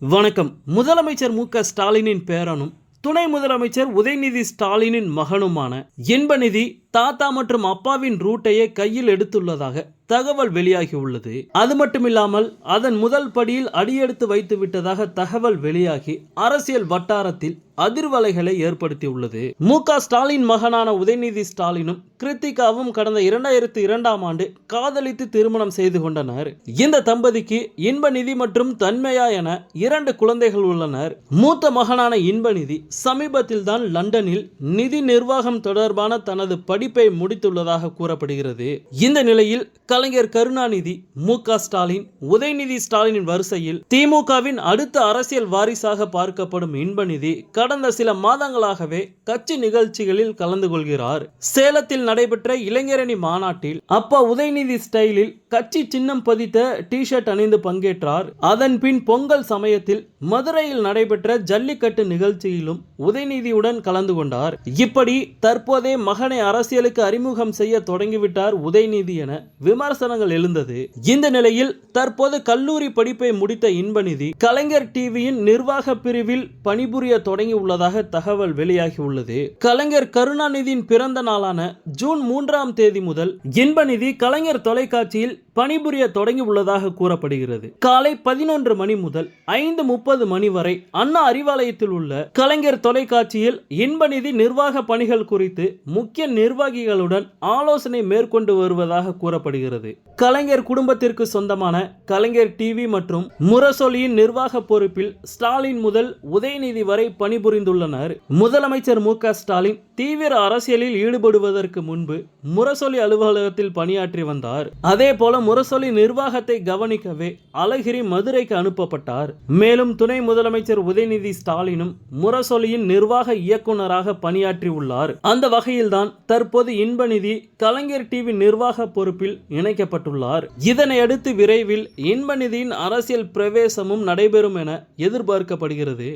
வணக்கம். முதலமைச்சர் மு க ஸ்டாலினின் பேரனும் துணை முதலமைச்சர் உதயநிதி ஸ்டாலினின் மகனுமான இன்பநிதி தாத்தா மற்றும் அப்பாவின் ரூட்டையே கையில் எடுத்துள்ளதாக தகவல் வெளியாகியுள்ளது அது மட்டுமில்லாமல் அதன் முதல் படியில் அடியெடுத்து வைத்து விட்டதாக தகவல் வெளியாகி அரசியல் வட்டாரத்தில் அதிர்வலைகளை ஏற்படுத்தியுள்ளது. மு. க. ஸ்டாலின் மகனான உதயநிதி ஸ்டாலினும் கிருத்திகாவும் கடந்த இரண்டாயிரத்தி இரண்டாம் ஆண்டு காதலித்து திருமணம் செய்து கொண்டனர். இந்த தம்பதிக்கு இன்பநிதி மற்றும் தன்மையா என இரண்டு குழந்தைகள் உள்ளனர். மூத்த மகனான இன்பநிதி சமீபத்தில் தான் லண்டனில் நிதி நிர்வாகம் தொடர்பான தனது படிப்பை முடித்துள்ளதாக கூறப்படுகிறது. இந்த நிலையில் கலைஞர் கருணாநிதி மு ஸ்டாலின் உதயநிதி ஸ்டாலினின் வரிசையில் திமுகவின் அடுத்த அரசியல் வாரிசாக பார்க்கப்படும் இன்பநிதி கடந்த சில மாதங்களாகவே கட்சி நிகழ்ச்சிகளில் கலந்து கொள்கிறார். சேலத்தில் நடைபெற்ற இளைஞரணி மாநாட்டில் அப்பா உதயநிதி ஸ்டைலில் கட்சி சின்னம் பதித்த டி ஷர்ட் அணிந்து பங்கேற்றார். அதன் பின் பொங்கல் சமயத்தில் மதுரையில் நடைபெற்ற ஜல்லிக்கட்டு நிகழ்ச்சியிலும் உதயநிதியுடன் கலந்து கொண்டார். இப்படி தற்போதே மகனை அரசியலுக்கு அறிமுகம் செய்ய தொடங்கிவிட்டார் உதயநிதி என விமர்சனங்கள் எழுந்தது. இந்த நிலையில் தற்போது கல்லூரி படிப்பை முடித்த இன்பநிதி கலைஞர் டிவியின் நிர்வாக பிரிவில் பணிபுரிய தொடங்கியுள்ளதாக தகவல் வெளியாகியுள்ளது. கலைஞர் கருணாநிதியின் பிறந்த நாளான ஜூன் மூன்றாம் தேதி முதல் இன்பநிதி கலைஞர் தொலைக்காட்சியில் பணிபுரிய தொடங்கி உள்ளதாக கூறப்படுகிறது. காலை பதினொன்று மணி முதல் ஐந்து முப்பது மணி வரை அண்ணா அறிவாலயத்தில் உள்ள கலைஞர் தொலைக்காட்சியில் இன்பநிதி நிர்வாக பணிகள் குறித்து முக்கிய நிர்வாகிகளுடன் ஆலோசனை மேற்கொண்டு வருவதாக கூறப்படுகிறது. கலைஞர் குடும்பத்திற்கு சொந்தமான கலைஞர் டிவி மற்றும் முரசொலியின் நிர்வாக பொறுப்பில் ஸ்டாலின் முதல் உதயநிதி வரை பணிபுரிந்துள்ளனர். முதலமைச்சர் மு க ஸ்டாலின் தீவிர அரசியலில் ஈடுபடுவதற்கு முன்பு முரசொலி அலுவலகத்தில் பணியாற்றி வந்தார். அதே போல முரசொலி நிர்வாகத்தை கவனிக்கவே அழகிரி மதுரைக்கு அனுப்பப்பட்டார். மேலும் துணை முதலமைச்சர் உதயநிதி ஸ்டாலினும் முரசொலியின் நிர்வாக இயக்குனராக பணியாற்றி உள்ளார். அந்த வகையில்தான் தற்போது இன்பநிதி கலைஞர் டிவி நிர்வாக பொறுப்பில் இணைக்கப்பட்டுள்ளார். இதனையடுத்து விரைவில் இன்பநிதியின் அரசியல் பிரவேசமும் நடைபெறும் என எதிர்பார்க்கப்படுகிறது.